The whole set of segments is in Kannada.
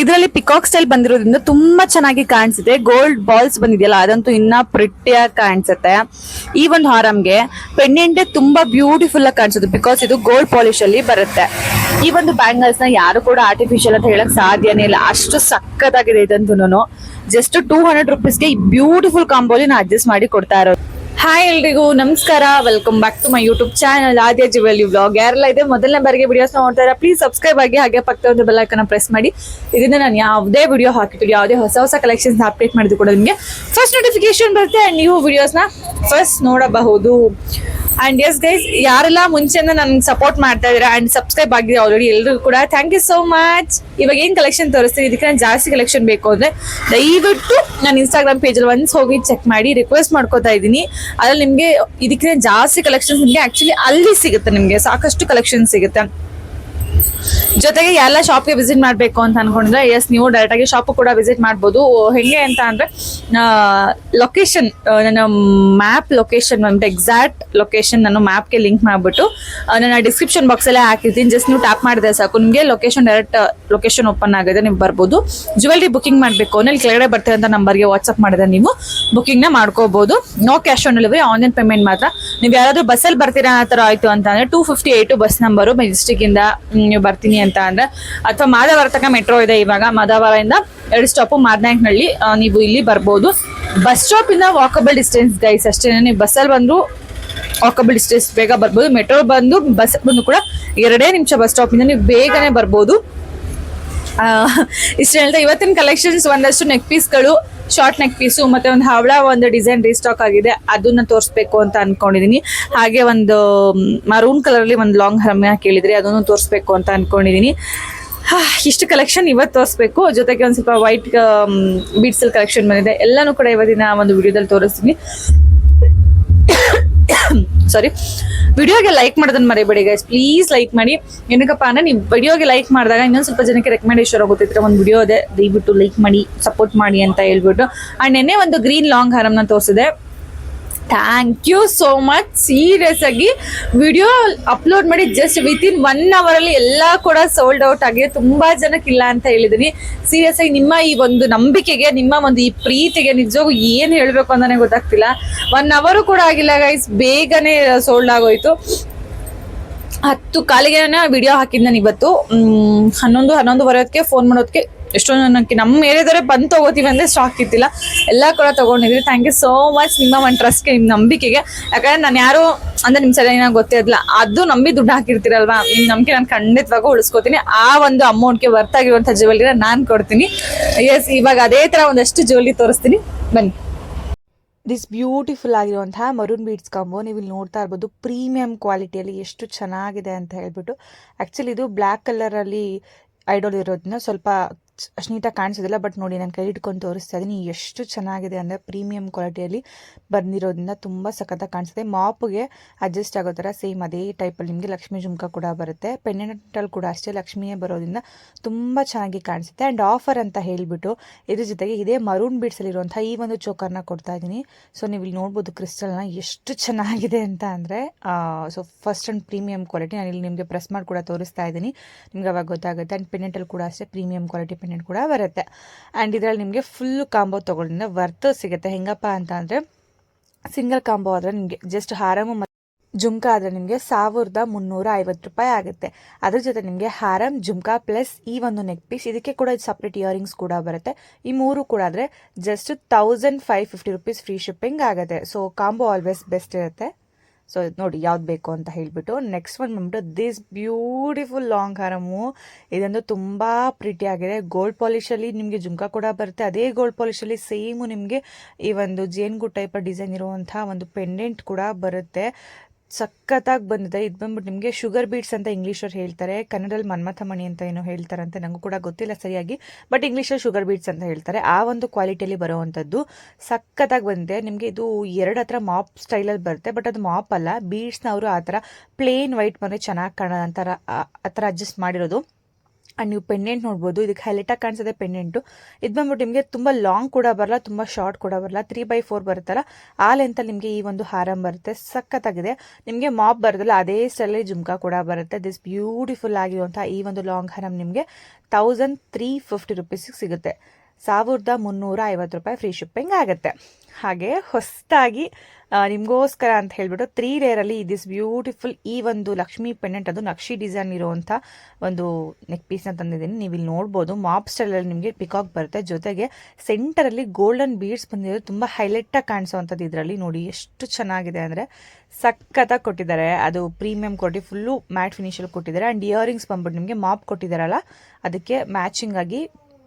ಇದರಲ್ಲಿ ಪಿಕಾಕ್ ಸ್ಟೈಲ್ ಬಂದಿರೋದ್ರಿಂದ ತುಂಬಾ ಚೆನ್ನಾಗಿ ಕಾಣಿಸುತ್ತೆ. ಗೋಲ್ಡ್ ಬಾಲ್ಸ್ ಬಂದಿದೆಯಲ್ಲ, ಅದಂತೂ ಇನ್ನ ಪ್ರಿಟ್ಟಿಯಾಗಿ ಕಾಣಿಸುತ್ತೆ. ಈ ಒಂದು ಹಾರಮ್ಗೆ ಪೆಂಡೆಂಟೆ ತುಂಬಾ ಬ್ಯೂಟಿಫುಲ್ ಆಗಿ ಕಾಣಿಸುತ್ತೆ ಬಿಕಾಸ್ ಇದು ಗೋಲ್ಡ್ ಪಾಲಿಶ್ ಅಲ್ಲಿ ಬರುತ್ತೆ. ಈ ಒಂದು ಬ್ಯಾಂಗಲ್ಸ್ನ ಯಾರು ಕೂಡ ಆರ್ಟಿಫಿಷಿಯಲ್ ಅಂತ ಹೇಳಕ್ ಸಾಧ್ಯನೇ ಇಲ್ಲ. ಅಷ್ಟು ಸಕ್ಕತ್ತಾಗಿದೆ ಇದಂತೂ ಜಸ್ಟ್ ಟೂ ಹಂಡ್ರೆಡ್ ರುಪೀಸ್ಗೆ ಈ ಬ್ಯೂಟಿಫುಲ್ ಕಾಂಬೋಲಿ ನಾ ಅಡ್ಜಸ್ಟ್ ಮಾಡಿ ಕೊಡ್ತಾ ಇರೋದು. ಹಾಯ್ ಎಲ್ರಿಗೂ, ನಮಸ್ಕಾರ. Welcome back to my YouTube channel Aadya jewellery vlog ಯಾರೆಲ್ಲ ಇದೆ, ಮೊದಲನೇ ಬಾರಿಗೆ ವಿಡಿಯೋಸ್ ಇರೋ ಪ್ಲೀಸ್ ಸಬ್ಸ್ಕ್ರೈಬ್ ಆಗಿ ಹಾಗೆ ಪಕ್ಕದ ಒಂದು ಬೆಲ್ ಐಕನ್ ಪ್ರೆಸ್ ಮಾಡಿ. ಇದರಿಂದ ನಾನು ಯಾವುದೇ ವಿಡಿಯೋ ಹಾಕಿರ್ತೀವಿ ಯಾವುದೇ ಹೊಸ ಹೊಸ ಕಲೆಕ್ಷನ್ಸ್ ಅಪ್ಡೇಟ್ ಮಾಡಿದ್ರು ಕೂಡ ನಿಮಗೆ ಫಸ್ಟ್ ನೋಟಿಫಿಕೇಶನ್ ಬರುತ್ತೆ. ಅಂಡ್ ನೀವು ವಿಡಿಯೋಸ್ನ ಫಸ್ಟ್ ನೋಡಬಹುದು. ಅಂಡ್ ಎಸ್ ಗೈಸ್ ಯಾರೆಲ್ಲ ಮುಂಚೆಯಿಂದ ನನ್ಗೆ ಸಪೋರ್ಟ್ ಮಾಡ್ತಾ ಇದ್ದಾರೆ ಅಂಡ್ ಸಬ್ಸ್ಕ್ರೈಬ್ ಆಗಿದೆ ಆಲ್ರೆಡಿ ಎಲ್ಲರೂ ಕೂಡ ಥ್ಯಾಂಕ್ ಯು ಸೋ ಮಚ್ ಇವಾಗ ಏನ್ ಕಲೆಕ್ಷನ್ ತೋರಿಸ್ತೀನಿ? ಇದಕ್ಕೆ ನಾನು ಜಾಸ್ತಿ ಕಲೆಕ್ಷನ್ ಬೇಕು ಅಂದ್ರೆ ದಯವಿಟ್ಟು ನಾನು ಇನ್ಸ್ಟಾಗ್ರಾಮ್ ಪೇಜಲ್ಲಿ ಒನ್ಸ್ ಹೋಗಿ ಚೆಕ್ ಮಾಡಿ ರಿಕ್ವೆಸ್ಟ್ ಮಾಡ್ಕೋತಾ ಇದ್ದೀನಿ. ಅದ್ರಲ್ಲಿ ನಿಮಗೆ ಇದಕ್ಕೆ ಜಾಸ್ತಿ ಕಲೆಕ್ಷನ್ಸ್ ನಿಮಗೆ ಆಕ್ಚುಲಿ ಅಲ್ಲಿ ಸಿಗುತ್ತೆ ನಿಮಗೆ, ಸಾಕಷ್ಟು ಕಲೆಕ್ಷನ್ ಸಿಗುತ್ತೆ. ಜೊತೆಗೆ ಎಲ್ಲ ಶಾಪ್ಗೆ ವಿಸಿಟ್ ಮಾಡಬೇಕು ಅಂತ ಅನ್ಕೊಂಡ್ರೆ ಎಸ್ ನೀವು ಡೈರೆಕ್ಟ್ ಆಗಿ ಶಾಪ್ ಕೂಡ ವಿಸಿಟ್ ಮಾಡ್ಬೋದು. ಹೆಂಗೆ ಅಂತ ಅಂದ್ರೆ ಲೊಕೇಶನ್ ನನ್ನ ಮ್ಯಾಪ್ ಲೊಕೇಶನ್ ಬಂದ್ಬಿಟ್ಟು ಎಕ್ಸಾಕ್ಟ್ ಲೊಕೇಶನ್ ನಾನು ಮ್ಯಾಪ್ಗೆ ಲಿಂಕ್ ಮಾಡಿಬಿಟ್ಟು ನನ್ನ ಡಿಸ್ಕ್ರಿಪ್ಷನ್ ಬಾಕ್ಸಲ್ಲೇ ಹಾಕಿರ್ತೀನಿ. ಜಸ್ಟ್ ನೀವು ಟ್ಯಾಪ್ ಮಾಡಿದ್ರೆ ಸಾಕು. ನಿಮಗೆ ಲೊಕೇಶನ್ ಡೈರೆಕ್ಟ್ ಲೊಕೇಶನ್ ಓಪನ್ ಆಗಿದೆ, ನೀವು ಬರ್ಬೋದು. ಜುವೆಲ್ರಿ ಬುಕಿಂಗ್ ಮಾಡಬೇಕು ಅಂದ್ರೆ ಕೆಳಗಡೆ ಬರ್ತಿರೋ ನಂಬರ್ಗೆ ವಾಟ್ಸಪ್ ಮಾಡಿದ್ರೆ ನೀವು ಬುಕಿಂಗ್ನ ಮಾಡ್ಕೋಬಹುದು no cash on delivery online payment ಮಾತ್ರ. ನೀವು ಯಾರಾದ್ರೂ ಬಸ್ಸಲ್ಲಿ ಬರ್ತೀರಾ ಆ ಥರ ಆಯ್ತು ಅಂತ ಅಂದ್ರೆ two fifty eight bus number ಮೆಜೆಸ್ಟಿಕ್ಕಿಂದ ನೀವು ಬರ್ತೀನಿ ಅಂತ ಅಂದ್ರೆ. ಅಥವಾ ಮಾದವರ ತನಕ ಮೆಟ್ರೋ ಇದೆ ಇವಾಗ ಇಂದ ಎರಡು ಸ್ಟಾಪು ಮಾದನಾಯಕನಹಳ್ಳಿ ನೀವು ಇಲ್ಲಿ ಬರ್ಬೋದು. ಬಸ್ ಸ್ಟಾಪ್ ಇಂದ ವಾಕಬಲ್ ಡಿಸ್ಟೆನ್ಸ್ ಗೈಸ್ ಅಷ್ಟೇ ನೀವು ಬಸ್ಸಲ್ಲಿ ಬಂದ್ರು ವಾಕಬಲ್ ಡಿಸ್ಟೆನ್ಸ್ ಬೇಗ ಬರ್ಬೋದು. ಮೆಟ್ರೋ ಬಂದು ಬಸ್ ಬಂದು ಕೂಡ ಎರಡೇ ನಿಮಿಷ ಬಸ್ ಸ್ಟಾಪಿಂದ ನೀವು ಬೇಗನೆ ಬರ್ಬೋದು. ಇಷ್ಟು ಹೇಳ್ತಾ ಇವತ್ತಿನ ಕಲೆಕ್ಷನ್ಸ್ ಒಂದಷ್ಟು ನೆಕ್ ಪೀಸ್ಗಳು ಶಾರ್ಟ್ ನೆಕ್ ಪೀಸು ಮತ್ತೆ ಒಂದು ಹವಳ, ಒಂದು ಡಿಸೈನ್ ರೀಸ್ಟಾಕ್ ಆಗಿದೆ. ಅದನ್ನ ತೋರಿಸ್ಬೇಕು ಅಂತ ಅನ್ಕೊಂಡಿದೀನಿ. ಹಾಗೆ ಒಂದು ಮರೂನ್ ಕಲರ್ ಅಲ್ಲಿ ಒಂದು ಲಾಂಗ್ ಹರಮ್ಯ ಕೇಳಿದ್ರಿ ಅದನ್ನು ತೋರಿಸ್ಬೇಕು ಅಂತ ಅನ್ಕೊಂಡಿದೀನಿ. ಇಷ್ಟು ಕಲೆಕ್ಷನ್ ಇವತ್ತು ತೋರಿಸ್ಬೇಕು. ಜೊತೆಗೆ ಒಂದು ಸ್ವಲ್ಪ ವೈಟ್ ಬೀಟ್ಸಲ್ಲಿ ಕಲೆಕ್ಷನ್ ಬಂದಿದೆ. ಎಲ್ಲನೂ ಕೂಡ ಇವತ್ತಿನ ಒಂದು ವಿಡಿಯೋದಲ್ಲಿ ತೋರಿಸ್ತೀನಿ. ಸಾರಿ ವಿಡಿಯೋಗೆ ಲೈಕ್ ಮಾಡೋದನ್ನ ಮರಿಬೇಡಿ ಗೈಸ್ ಪ್ಲೀಸ್ ಲೈಕ್ ಮಾಡಿ. ಏನಕ್ಕಪ್ಪ ಅಂದ್ರೆ ನೀವು ವಿಡಿಯೋಗೆ ಲೈಕ್ ಮಾಡಿದಾಗ ಇನ್ನೊಂದು ಸ್ವಲ್ಪ ಜನಕ್ಕೆ ರೆಕಮೆಂಡೇಶನ್ ಆಗುತ್ತಿದ್ರೆ ಒಂದು ವಿಡಿಯೋ ಇದೆ ದಯವಿಟ್ಟು ಲೈಕ್ ಮಾಡಿ ಸಪೋರ್ಟ್ ಮಾಡಿ ಅಂತ ಹೇಳ್ಬಿಟ್ಟು. ಆ್ಯಂಡ್ ನೆನ್ನೆ ಒಂದು ಗ್ರೀನ್ ಲಾಂಗ್ ಹಾರಮ್ನ ತೋರಿಸಿದೆ. Thank you so much serious ಆಗಿ ವಿಡಿಯೋ ಅಪ್ಲೋಡ್ ಮಾಡಿ ಜಸ್ಟ್ ವಿತ್ ಇನ್ ಒನ್ ಅವರಲ್ಲಿ ಎಲ್ಲ ಕೂಡ ಸೋಲ್ಡ್ ಔಟ್ ಆಗಿದೆ. ತುಂಬಾ ಜನಕ್ಕೆ ಇಲ್ಲ ಅಂತ ಹೇಳಿದೀನಿ. ಸೀರಿಯಸ್ ಆಗಿ ನಿಮ್ಮ ಈ ಒಂದು ನಂಬಿಕೆಗೆ, ನಿಮ್ಮ ಒಂದು ಈ ಪ್ರೀತಿಗೆ ನಿಜವಾಗೂ ಏನು ಹೇಳಬೇಕು ಅಂತಾನೆ ಗೊತ್ತಾಗ್ತಿಲ್ಲ. ಒನ್ ಅವರು ಕೂಡ ಆಗಿಲ್ಲ ಗೈಸ್ ಬೇಗನೆ ಸೋಲ್ಡ್ ಆಗೋಯ್ತು. ಹತ್ತು ಕಾಲಿಗೆ ವಿಡಿಯೋ ಹಾಕಿದ್ದು ನಾನು ಇವತ್ತು ಹನ್ನೊಂದು ಹನ್ನೊಂದು ಹೊತ್ತಿಗೆ ಫೋನ್ ಮಾಡೋದಕ್ಕೆ ಎಷ್ಟೊಂದು ನನಗೆ ನಮ್ಮ ಏರಿಯಾದವರೇ ಬಂದು ತಗೋತೀವಿ ಅಂದ್ರೆ ಸ್ಟಾಕ್ ಇತ್ತಿಲ್ಲ ಎಲ್ಲ ಕೂಡ ತಗೊಂಡಿದ್ರಿ ಥ್ಯಾಂಕ್ ಯು ಸೋ ಮಚ್ ನಿಮ್ಮ ಒಂದು ಟ್ರಸ್ಟ್ಗೆ ನಿಮ್ಮ ನಂಬಿಕೆಗೆ. ಯಾಕಂದ್ರೆ ನಾನು ಯಾರು, ಅಂದ್ರೆ ನಿಮ್ಮ ಸಲ ಏನೋ ಗೊತ್ತೇ ಇರಲಿಲ್ಲ ಅದು ನಂಬಿ ದುಡ್ಡು ಹಾಕಿರ್ತೀರಲ್ವಾ? ನಿಮ್ಮ ನಂಬಿಕೆ ನಾನು ಖಂಡಿತವಾಗೂ ಉಳಿಸ್ಕೋತೀನಿ. ಆ ಒಂದು ಅಮೌಂಟ್ಗೆ ವರ್ತ್ ಆಗಿರುವಂಥ ಜ್ಯುವೆಲ್ರಿನ ನಾನು ಕೊಡ್ತೀನಿ. ಎಸ್ ಇವಾಗ ಅದೇ ಥರ ಒಂದಷ್ಟು ಜ್ಯುವೆಲ್ರಿ ತೋರಿಸ್ತೀನಿ. ಬನ್ನಿ. ದಿಸ್ ಬ್ಯೂಟಿಫುಲ್ ಆಗಿರುವಂತಹ ಮರೂನ್ ಬೀಡ್ಸ್ ಕಾಂಬೋ ನೀವು ಇಲ್ಲಿ ನೋಡ್ತಾ ಇರ್ಬೋದು. ಪ್ರೀಮಿಯಂ ಕ್ವಾಲಿಟಿಯಲ್ಲಿ ಎಷ್ಟು ಚೆನ್ನಾಗಿದೆ ಅಂತ ಹೇಳ್ಬಿಟ್ಟು. ಆ್ಯಕ್ಚುಲಿ ಇದು ಬ್ಲ್ಯಾಕ್ ಕಲರಲ್ಲಿ ಐಡೋಲ್ ಇರೋದನ್ನ ಸ್ವಲ್ಪ ಅಷ್ಟು ನೀಟಾಗಿ ಕಾಣಿಸೋದಿಲ್ಲ, ಬಟ್ ನೋಡಿ ನಾನು ಕೈ ಇಟ್ಕೊಂಡು ತೋರಿಸ್ತಾ ಇದ್ದೀನಿ ಎಷ್ಟು ಚೆನ್ನಾಗಿದೆ ಅಂದರೆ ಪ್ರೀಮಿಯಂ ಕ್ವಾಲಿಟಿಯಲ್ಲಿ ಬಂದಿರೋದ್ರಿಂದ ತುಂಬ ಸಖತ್ತಾಗಿ ಕಾಣಿಸುತ್ತೆ. ಮಾಪ್ಗೆ ಅಡ್ಜಸ್ಟ್ ಆಗೋ ಥರ ಸೇಮ್ ಅದೇ ಟೈಪಲ್ಲಿ ನಿಮಗೆ ಲಕ್ಷ್ಮೀ ಜುಮ್ಕ ಕೂಡ ಬರುತ್ತೆ. ಪೆಂಡೆಂಟಲ್ಲಿ ಕೂಡ ಅಷ್ಟೇ ಲಕ್ಷ್ಮಿಯೇ ಬರೋದ್ರಿಂದ ತುಂಬ ಚೆನ್ನಾಗಿ ಕಾಣಿಸುತ್ತೆ. ಆ್ಯಂಡ್ ಆಫರ್ ಅಂತ ಹೇಳಿಬಿಟ್ಟು ಇದ್ರ ಜೊತೆಗೆ ಇದೇ ಮರೂನ್ ಬೀಡ್ಸಲ್ಲಿರುವಂಥ ಈ ಒಂದು ಚೋಕರ್ನ ಕೊಡ್ತಾ ಇದ್ದೀನಿ ಸೊ ನೀವು ಇಲ್ಲಿ ನೋಡ್ಬೋದು ಕ್ರಿಸ್ಟಲ್ನ ಎಷ್ಟು ಚೆನ್ನಾಗಿದೆ ಅಂತ ಅಂದರೆ so first and premium quality ನಾನು ಇಲ್ಲಿ ನಿಮಗೆ ಪ್ರೆಸ್ ಮಾಡಿ ಕೂಡ ತೋರಿಸ್ತಾ ಇದ್ದೀನಿ ನಿಮ್ಗೆ ಅವಾಗ ಗೊತ್ತಾಗುತ್ತೆ. ಆ್ಯಂಡ್ ಪೆನೆಂಟಲ್ ಕೂಡ ಅಷ್ಟೇ ಪ್ರೀಮಿಯಂ ಕ್ವಾಲಿಟಿ ಕೂಡ ಬರುತ್ತೆ. ಆ್ಯಂಡ್ ಇದರಲ್ಲಿ ನಿಮಗೆ ಫುಲ್ ಕಾಂಬೋ ತೊಗೊಳ್ಳಿಂದ ವರ್ತ್ ಸಿಗುತ್ತೆ. ಹೆಂಗಪ್ಪ ಅಂತ ಅಂದರೆ ಸಿಂಗಲ್ ಕಾಂಬೋ ಆದರೆ ನಿಮಗೆ ಜಸ್ಟ್ ಹಾರಮ್ ಮತ್ತು ಜುಮ್ಕಾ ಆದರೆ ನಿಮಗೆ ಸಾವಿರದ ಮುನ್ನೂರ ಐವತ್ತು ರೂಪಾಯಿ ಆಗುತ್ತೆ. ಅದ್ರ ಜೊತೆ ನಿಮಗೆ ಹಾರಮ್ ಜುಮ್ಕಾ ಪ್ಲಸ್ ಈ ಒಂದು ನೆಕ್ ಪೀಸ್ ಇದಕ್ಕೆ ಕೂಡ ಸಪ್ರೇಟ್ ಇಯರಿಂಗ್ಸ್ ಕೂಡ ಬರುತ್ತೆ. ಈ ಮೂರು ಕೂಡ ಆದರೆ just thousand five fifty rupees free shipping ಆಗುತ್ತೆ. ಸೊ ಕಾಂಬೋ ಆಲ್ವೇಸ್ ಬೆಸ್ಟ್ ಇರುತ್ತೆ. ಸೊ ನೋಡಿ ಯಾವ್ದು ಬೇಕು ಅಂತ ಹೇಳಿಬಿಟ್ಟು ನೆಕ್ಸ್ಟ್ ಒನ್ ಬಂದ್ಬಿಟ್ಟು ದಿಸ್ ಬ್ಯೂಟಿಫುಲ್ ಲಾಂಗ್ ಹಾರಮು ಇದೊಂದು ತುಂಬ ಪ್ರಿಟಿ ಆಗಿದೆ. ಗೋಲ್ಡ್ ಪಾಲಿಶಲ್ಲಿ ನಿಮಗೆ ಜುಮ್ಕಾ ಕೂಡ ಬರುತ್ತೆ. ಅದೇ ಗೋಲ್ಡ್ ಪಾಲಿಶಲ್ಲಿ ಸೇಮು ನಿಮಗೆ ಈ ಒಂದು ಜೇನ್ಗು ಟೈಪ್ ಡಿಸೈನ್ ಇರುವಂತಹ ಒಂದು ಪೆಂಡೆಂಟ್ ಕೂಡ ಬರುತ್ತೆ. ಸಖತ್ತಾಗಿ ಬಂದಿದೆ. ಇದು ಬಂದ್ಬಿಟ್ಟು ನಿಮಗೆ ಶುಗರ್ ಬೀಟ್ಸ್ ಅಂತ ಇಂಗ್ಲೀಷಲ್ಲಿ ಹೇಳ್ತಾರೆ ಕನ್ನಡದಲ್ಲಿ ಮನ್ಮಥಮಣಿ ಅಂತ ಏನೋ ಹೇಳ್ತಾರಂತೆ ನನಗೂ ಕೂಡ ಗೊತ್ತಿಲ್ಲ ಸರಿಯಾಗಿ, ಬಟ್ ಇಂಗ್ಲೀಷಲ್ಲಿ ಶುಗರ್ ಬೀಟ್ಸ್ ಅಂತ ಹೇಳ್ತಾರೆ. ಆ ಒಂದು ಕ್ವಾಲಿಟಿಯಲ್ಲಿ ಬರುವಂಥದ್ದು ಸಖತ್ತಾಗಿ ಬಂದಿದೆ. ನಿಮಗೆ ಇದು ಎರಡು ಹತ್ರ ಮಾಪ್ ಸ್ಟೈಲಲ್ಲಿ ಬರುತ್ತೆ, ಬಟ್ ಅದು ಮಾಪ್ ಅಲ್ಲ ಬೀಡ್ಸ್ನ ಅವರು ಆ ಥರ ಪ್ಲೇನ್ ವೈಟ್ ಬಂದರೆ ಚೆನ್ನಾಗಿ ಕಾಣೋ ಆ ಥರ ಅಡ್ಜಸ್ಟ್ ಮಾಡಿರೋದು. ಆ್ಯಂಡ್ ನೀವು ಪೆಂಡೆಂಟ್ ನೋಡ್ಬೋದು. ಇದಕ್ಕೆ ಹೈಲೈಟಾಗಿ ಕಾಣಿಸುತ್ತೆ ಪೆಂಡೆಂಟು ಇದು ಬಂದ್ಬಿಟ್ಟು ನಿಮಗೆ ತುಂಬ ಲಾಂಗ್ ಕೂಡ ಬರಲ್ಲ, ತುಂಬ ಶಾರ್ಟ್ ಕೂಡ ಬರಲ್ಲ. ತ್ರೀ ಬೈ ಫೋರ್ ಬರುತ್ತಲ್ಲ, ಆ ಲೆಂತಲ್ಲಿ ನಿಮಗೆ ಈ ಒಂದು ಹಾರಂ ಬರುತ್ತೆ. ಸಖತ್ತಾಗಿದೆ. ನಿಮಗೆ ಮಾಪ್ ಬರೋದಲ್ಲ, ಅದೇ ಸ್ಟೈಲಲ್ಲಿ ಜುಮ್ಕಾ ಕೂಡ ಬರುತ್ತೆ. ದಿಸ್ ಬ್ಯೂಟಿಫುಲ್ ಆಗಿರುವಂಥ ಈ ಒಂದು ಲಾಂಗ್ ಹಾರಂ ನಿಮಗೆ ತೌಸಂಡ್ ತ್ರೀ ಫಿಫ್ಟಿ ರುಪೀಸಿಗೆ ಸಿಗುತ್ತೆ. ಸಾವಿರದ ಮುನ್ನೂರ ಐವತ್ತು ರೂಪಾಯಿ ಫ್ರೀ ಶಿಪ್ಪಿಂಗ್ ಆಗುತ್ತೆ. ಹಾಗೆ ಹೊಸದಾಗಿ ನಿಮಗೋಸ್ಕರ ಅಂತ ಹೇಳಿಬಿಟ್ಟು ತ್ರೀ ಲೇಯರಲ್ಲಿ ದಿಸ್ ಬ್ಯೂಟಿಫುಲ್ ಈ ಒಂದು ಲಕ್ಷ್ಮಿ ಪೆಂಡೆಂಟ್ ಅದು ನಕ್ಷಿ ಡಿಸೈನ್ ಇರುವಂಥ ಒಂದು ನೆಕ್ ಪೀಸ್ನ ತಂದಿದ್ದೀನಿ. ನೀವು ಇಲ್ಲಿ ನೋಡ್ಬೋದು ಮಾಪ್ ಸ್ಟೈಲಲ್ಲಿ ನಿಮಗೆ ಪಿಕಾಕ್ ಬರುತ್ತೆ. ಜೊತೆಗೆ ಸೆಂಟರಲ್ಲಿ ಗೋಲ್ಡನ್ ಬೀಡ್ಸ್ ಬಂದಿರೋದು ತುಂಬ ಹೈಲೈಟಾಗಿ ಕಾಣಿಸೋವಂಥದ್ದು ಇದರಲ್ಲಿ. ನೋಡಿ ಎಷ್ಟು ಚೆನ್ನಾಗಿದೆ ಅಂದರೆ ಸಖತ್ತಾಗಿ ಕೊಟ್ಟಿದ್ದಾರೆ. ಅದು ಪ್ರೀಮಿಯಂ ಕೊಟ್ಟು ಫುಲ್ಲು ಮ್ಯಾಟ್ ಫಿನಿಷಲ್ಲಿ ಕೊಟ್ಟಿದ್ದಾರೆ. ಆ್ಯಂಡ್ ಇಯರಿಂಗ್ಸ್ ಬಂದ್ಬಿಟ್ಟು ನಿಮಗೆ ಮಾಪ್ ಕೊಟ್ಟಿದ್ದಾರಲ್ಲ, ಅದಕ್ಕೆ ಮ್ಯಾಚಿಂಗ್ ಆಗಿ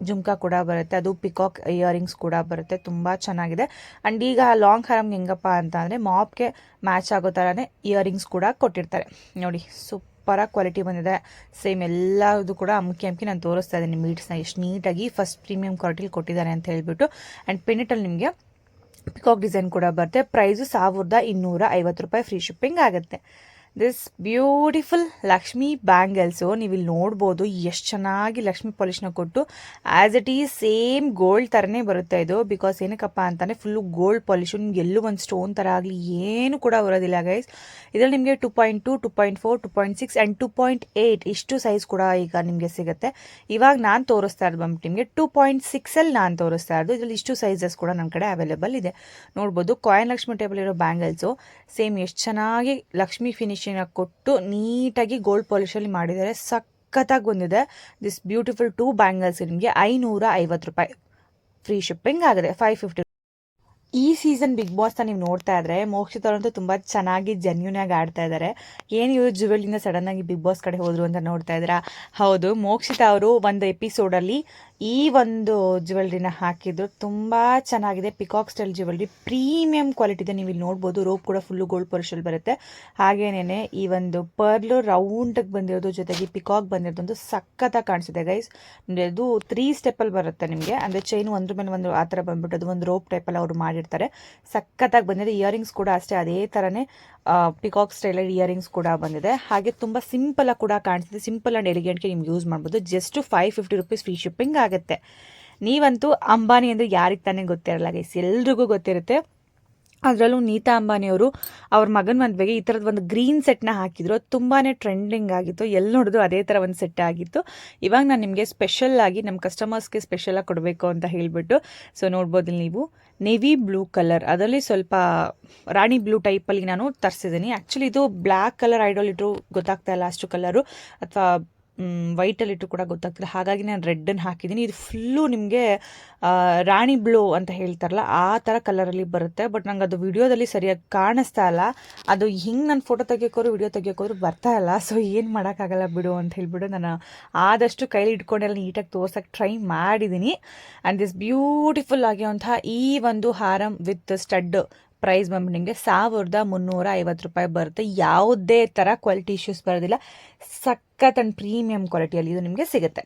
ಜುಮ್ಕಾ ಕೂಡ ಬರುತ್ತೆ. ಅದು ಪಿಕಾಕ್ ಇಯರಿಂಗ್ಸ್ ಕೂಡ ಬರುತ್ತೆ. ತುಂಬ ಚೆನ್ನಾಗಿದೆ. ಆ್ಯಂಡ್ ಈಗ ಲಾಂಗ್ ಹಾರಮ್ಗೆ ಹೆಂಗಪ್ಪ ಅಂತ ಅಂದರೆ ಮಾಪ್ಗೆ ಮ್ಯಾಚ್ ಆಗೋ ಥರನೇ ಇಯರಿಂಗ್ಸ್ ಕೂಡ ಕೊಟ್ಟಿರ್ತಾರೆ. ನೋಡಿ ಸೂಪರಾಗಿ ಕ್ವಾಲಿಟಿ ಬಂದಿದೆ. ಸೇಮ್ ಎಲ್ಲದು ಕೂಡ ಅಮ್ಕಿ ಅಮ್ಕಿ ನಾನು ತೋರಿಸ್ತಾ ಇದ್ದೀನಿ ಮೀಟ್ಸ್ನ ಎಷ್ಟು ನೀಟಾಗಿ ಫಸ್ಟ್ ಪ್ರೀಮಿಯಂ ಕ್ವಾಲಿಟಿಲಿ ಕೊಟ್ಟಿದ್ದಾರೆ ಅಂತ ಹೇಳಿಬಿಟ್ಟು. ಆ್ಯಂಡ್ ಪೆನೆಟಲ್ಲಿ ನಿಮಗೆ ಪಿಕಾಕ್ ಡಿಸೈನ್ ಕೂಡ ಬರುತ್ತೆ. ಪ್ರೈಸು ಸಾವಿರದ ಇನ್ನೂರ ಐವತ್ತು ರೂಪಾಯಿ ಫ್ರೀ ಶಿಪ್ಪಿಂಗ್ ಆಗುತ್ತೆ. ದಿಸ್ ಬ್ಯೂಟಿಫುಲ್ ಲಕ್ಷ್ಮಿ ಬ್ಯಾಂಗಲ್ಸು ನೀವು ಇಲ್ಲಿ ನೋಡ್ಬೋದು ಎಷ್ಟು ಚೆನ್ನಾಗಿ ಲಕ್ಷ್ಮಿ ಪಾಲಿಷ್ನ ಕೊಟ್ಟು as it is same gold ಥರನೇ ಬರುತ್ತೆ ಇದು. ಬಿಕಾಸ್ ಏನಕ್ಕಪ್ಪ ಅಂತಾನೆ ಫುಲ್ಲು ಗೋಲ್ಡ್ ಪಾಲಿಶು ನಿಮ್ಗೆ ಎಲ್ಲೂ ಒಂದು ಸ್ಟೋನ್ ಥರ ಆಗಲಿ ಏನು ಕೂಡ ಬರೋದಿಲ್ಲ ಗೈಸ್ ಇದರಲ್ಲಿ ನಿಮಗೆ two point two two point four two point six and two point eight ಇಷ್ಟು ಸೈಜ್ ಕೂಡ ಈಗ ನಿಮಗೆ ಸಿಗುತ್ತೆ. ಇವಾಗ ನಾನು ತೋರಿಸ್ತಾ ಇರೋದು ಬಂದ್ಬಿಟ್ಟು ನಿಮಗೆ ಟು ಪಾಯಿಂಟ್ ಸಿಕ್ಸಲ್ಲಿ ನಾನು ತೋರಿಸ್ತಾ ಇರೋದು. ಇದರಲ್ಲಿ ಇಷ್ಟು ಸೈಜಸ್ ಕೂಡ ನನ್ನ ಕಡೆ ಅವೈಲೇಬಲ್ ಇದೆ. ನೋಡ್ಬೋದು ಕಾಯಿನ್ ಲಕ್ಷ್ಮಿ ಟೇಬಲ್ ಇರೋ ಬ್ಯಾಂಗಲ್ಸು ಸೇಮ್ ಎಷ್ಟು ಚೆನ್ನಾಗಿ ಲಕ್ಷ್ಮಿ ಫಿನಿಶಿಂಗ್ ಕೊಟ್ಟು ನೀಟಾಗಿ ಗೋಲ್ಡ್ ಪಾಲಿಶಲ್ಲಿ ಮಾಡಿದ್ದಾರೆ. ಸಖತ್ತಾಗಿ ಬಂದಿದೆ. ದಿಸ್ ಬ್ಯೂಟಿಫುಲ್ ಟೂ ಬ್ಯಾಂಗಲ್ಸ್ ನಿಮಗೆ ಐನೂರ ಐವತ್ತು ರೂಪಾಯಿ. ಫ್ರೀ ಶಿಪ್ಪಿಂಗ್ ಆಗಿದೆ. ಫೈವ್ ಫಿಫ್ಟಿ ಈ ಸೀಸನ್ ಬಿಗ್ ಬಾಸ್ನ ನೀವು ನೋಡ್ತಾ ಇದ್ರೆ ಮೋಕ್ಷಿತವರಂತೂ ತುಂಬ ಚೆನ್ನಾಗಿ ಜೆನ್ಯೂನ್ ಆಗಿ ಆಡ್ತಾ ಇದ್ದಾರೆ ಏನು ಇವರು ಜುವೆಲಿಂದ ಸಡನ್ ಆಗಿ ಬಿಗ್ ಬಾಸ್ ಕಡೆ ಹೋದ್ರು ಅಂತ ನೋಡ್ತಾ ಇದ್ದೀರಾ? ಹೌದು, ಮೋಕ್ಷಿತ ಅವರು ಒಂದು ಎಪಿಸೋಡಲ್ಲಿ ಈ ಒಂದು ಜ್ಯುವೆಲ್ರಿನ ಹಾಕಿದ್ರು ತುಂಬ ಚೆನ್ನಾಗಿದೆ. Peacock style jewellery premium quality ಇದೆ. ನೀವು ಇಲ್ಲಿ ನೋಡ್ಬೋದು ರೋಪ್ ಕೂಡ ಫುಲ್ಲು ಗೋಲ್ಡ್ ಪೊಲಿಷಲ್ ಬರುತ್ತೆ. ಹಾಗೇನೇ ಈ ಒಂದು ಪರ್ಲು ರೌಂಡಾಗಿ ಬಂದಿರೋದು ಜೊತೆಗೆ ಪಿಕಾಕ್ ಬಂದಿರೋದು ಒಂದು ಸಖತ್ತಾಗಿ ಕಾಣಿಸಿದೆ ಗೈಸ್ ಅದು ತ್ರೀ ಸ್ಟೆಪ್ಪಲ್ಲಿ ಬರುತ್ತೆ ನಿಮಗೆ. ಅಂದರೆ ಚೈನ್ ಒಂದ್ರ ಮೇಲೆ ಒಂದು ಆ ಥರ ಬಂದ್ಬಿಟ್ಟು ಅದು ಒಂದು ರೋಪ್ ಟೈಪಲ್ಲಿ ಅವರು ಮಾಡಿರ್ತಾರೆ. ಸಖತ್ತಾಗಿ ಬಂದಿದೆ. ಇಯರಿಂಗ್ಸ್ ಕೂಡ ಅಷ್ಟೇ, ಅದೇ ಥರನೇ. ಪಿಕಾಕ್ ಸ್ಟೈಲಲ್ಲಿ ಇಯರಿಂಗ್ಸ್ ಕೂಡ ಬಂದಿದೆ. ಹಾಗೆ ತುಂಬ ಸಿಂಪಲ್ ಕೂಡ ಕಾಣಿಸ್ತಿದೆ. ಸಿಂಪಲ್ ಆ್ಯಂಡ್ ಎಲಿಗೆಂಟ್ಗೆ ನಿಮ್ಗೆ ಯೂಸ್ ಮಾಡ್ಬೋದು. Just five fifty rupees free shipping ಆಗುತ್ತೆ. ನೀವಂತೂ ಅಂಬಾನಿ ಅಂದರೆ ಯಾರಿಗೆ ತಾನೇ ಗೊತ್ತಿರಲ್ಲ ಗೈಸ್ ಎಲ್ರಿಗೂ ಗೊತ್ತಿರುತ್ತೆ. ಅದರಲ್ಲೂ ನೀತಾ ಅಂಬಾನಿಯವರು ಅವ್ರ ಮಗನ ಮದುವೆಗೆ ಈ ಥರದ ಒಂದು ಗ್ರೀನ್ ಸೆಟ್ನ ಹಾಕಿದ್ರು. ಅದು ತುಂಬಾ ಟ್ರೆಂಡಿಂಗ್ ಆಗಿತ್ತು. ಎಲ್ಲಿ ನೋಡಿದ್ರು ಅದೇ ಥರ ಒಂದು ಸೆಟ್ ಆಗಿತ್ತು. ಇವಾಗ ನಾನು ನಿಮಗೆ ಸ್ಪೆಷಲ್ ಆಗಿ ನಮ್ಮ ಕಸ್ಟಮರ್ಸ್ಗೆ ಸ್ಪೆಷಲಾಗಿ ಕೊಡಬೇಕು ಅಂತ ಹೇಳಿಬಿಟ್ಟು. ಸೊ ನೋಡ್ಬೋದು ನೀವು. ನೆವಿ ಬ್ಲೂ ಕಲರ್ ಅದರಲ್ಲಿ ಸ್ವಲ್ಪ ರಾಣಿ ಬ್ಲೂ ಟೈಪಲ್ಲಿ ನಾನು ತರಿಸಿದ್ದೀನಿ. ಆ್ಯಕ್ಚುಲಿ ಇದು ಬ್ಲ್ಯಾಕ್ ಕಲರ್ ಐಡಲ್ ಇಟ್ಟರು ಗೊತ್ತಾಗ್ತಾ ಇಲ್ಲ ಅಷ್ಟು ಕಲರು ಅಥವಾ ವೈಟಲ್ಲಿಟ್ಟು ಕೂಡ ಗೊತ್ತಾಗ್ತಿಲ್ಲ. ಹಾಗಾಗಿ ನಾನು ರೆಡ್ಡನ್ನು ಹಾಕಿದ್ದೀನಿ ಇದು ಫುಲ್ಲು ನಿಮಗೆ ರಾಣಿ ಬ್ಲೂ ಅಂತ ಹೇಳ್ತಾರಲ್ಲ, ಆ ಥರ ಕಲರಲ್ಲಿ ಬರುತ್ತೆ. ಬಟ್ ನಂಗೆ ಅದು ವಿಡಿಯೋದಲ್ಲಿ ಸರಿಯಾಗಿ ಕಾಣಿಸ್ತಾ ಇಲ್ಲ. ಅದು ಹಿಂಗೆ ನಾನು ಫೋಟೋ ತೆಗಿಯೋಕೋರು ವಿಡಿಯೋ ತೆಗಿಯೋಕೋರು ಬರ್ತಾ ಇಲ್ಲ. ಸೊ ಏನು ಮಾಡೋಕ್ಕಾಗಲ್ಲ ಬಿಡು ಅಂತ ಹೇಳ್ಬಿಟ್ಟು ನಾನು ಆದಷ್ಟು ಕೈಲಿ ಇಟ್ಕೊಂಡೆಲ್ಲ ನೀಟಾಗಿ ತೋರ್ಸೋಕ್ಕೆ ಟ್ರೈ ಮಾಡಿದ್ದೀನಿ ಆ್ಯಂಡ್ ದಿಸ್ ಬ್ಯೂಟಿಫುಲ್ ಆಗಿರುವಂತಹ ಈ ಒಂದು ಹಾರಂ ವಿತ್ ಸ್ಟಡ್ ಪ್ರೈಸ್ ಬಂದ್ಬಿಟ್ಟು ನಿಮಗೆ ಸಾವಿರದ ಮುನ್ನೂರ ಐವತ್ತು ರೂಪಾಯಿ ಬರುತ್ತೆ. ಯಾವುದೇ ಥರ ಕ್ವಾಲಿಟಿ ಇಶ್ಯೂಸ್ ಬರೋದಿಲ್ಲ. ಸಖತ್ ಪ್ರೀಮಿಯಂ ಕ್ವಾಲಿಟಿಯಲ್ಲಿ ಇದು ನಿಮಗೆ ಸಿಗುತ್ತೆ.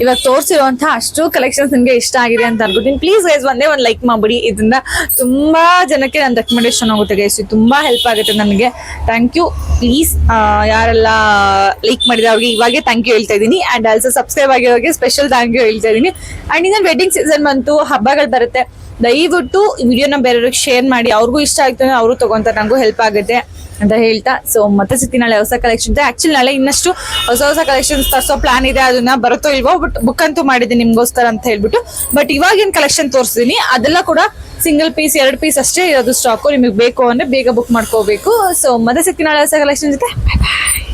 ಇವಾಗ ತೋರಿಸಿರುವಂತಹ ಅಷ್ಟು ಕಲೆಕ್ಷನ್ಸ್ ನಿಮಗೆ ಇಷ್ಟ ಆಗಿದೆ ಅಂತ ಅನ್ಕೋತೀನಿ. ಪ್ಲೀಸ್ ಗೈಸ್ ಒಂದೇ ಒಂದು ಲೈಕ್ ಮಾಡ್ಬಿಡಿ. ಇದರಿಂದ ತುಂಬಾ ಜನಕ್ಕೆ ನನ್ನ ರೆಕಮೆಂಡೇಶನ್ ಆಗುತ್ತೆ ಗೈಸ್ ತುಂಬಾ ಹೆಲ್ಪ್ ಆಗುತ್ತೆ ನನಗೆ. ಥ್ಯಾಂಕ್ ಯು ಪ್ಲೀಸ್ ಯಾರೆಲ್ಲ ಲೈಕ್ ಮಾಡಿದ ಅವ್ರಿಗೆ ಇವಾಗೆ ಥ್ಯಾಂಕ್ ಯು ಹೇಳ್ತಾ ಇದ್ದೀನಿ. ಅಂಡ್ ಆಲ್ಸೋ ಸಬ್ಸ್ಕ್ರೈಬ್ ಆಗಿರೋರಿಗೆ ಸ್ಪೆಷಲ್ ಥ್ಯಾಂಕ್ ಯು ಹೇಳ್ತಾ ಇದ್ದೀನಿ. ಅಂಡ್ ಇನ್ನೊಂದು ವೆಡ್ಡಿಂಗ್ ಸೀಸನ್ ಬಂತು, ಹಬ್ಬಗಳು ಬರುತ್ತೆ. ದಯವಿಟ್ಟು ವಿಡಿಯೋನ ಬೇರೆಯವ್ರಿಗೆ ಶೇರ್ ಮಾಡಿ, ಅವ್ರಿಗೂ ಇಷ್ಟ ಆಯ್ತು ಅಂದ್ರೆ ಅವರು ತಗೊಂತಾರೆ ನನಗೂ ಹೆಲ್ಪ್ ಆಗುತ್ತೆ ಅಂತ ಹೇಳ್ತಾ. ಸೊ ಮತ್ತೆ ಸಿಗ್ತೀನಿ ನಾಳೆ ಹೊಸ ಕಲೆಕ್ಷನ್ ಆಕ್ಚುಲಿ ನಾಳೆ ಇನ್ನಷ್ಟು ಹೊಸ ಹೊಸ ಕಲೆಕ್ಷನ್ಸ್ ತರಿಸೋ ಪ್ಲಾನ್ ಇದೆ, ಅದನ್ನ ಬರುತ್ತೋ ಇಲ್ವೋ ಬಟ್ ಬುಕ್ ಅಂತೂ ಮಾಡಿದ್ದೀನಿ ನಿಮ್ಗೋಸ್ಕರ ಅಂತ ಹೇಳ್ಬಿಟ್ಟು. ಬಟ್ ಇವಾಗಿನ ಕಲೆಕ್ಷನ್ ತೋರಿಸ್ತೀನಿ ಅದೆಲ್ಲ ಕೂಡ ಸಿಂಗಲ್ ಪೀಸ್ ಎರಡು ಪೀಸ್ ಅಷ್ಟೇ ಇರೋದು ಸ್ಟಾಕು ನಿಮಗೆ ಬೇಕು ಅಂದ್ರೆ ಬೇಗ ಬುಕ್ ಮಾಡ್ಕೋಬೇಕು. ಸೊ ಮತ್ತೆ ಸಿಗ್ತೀನಿ ನಾಳೆ ಹೊಸ ಕಲೆಕ್ಷನ್ ಜೊತೆ ಬಾಯ್ ಬಾಯ್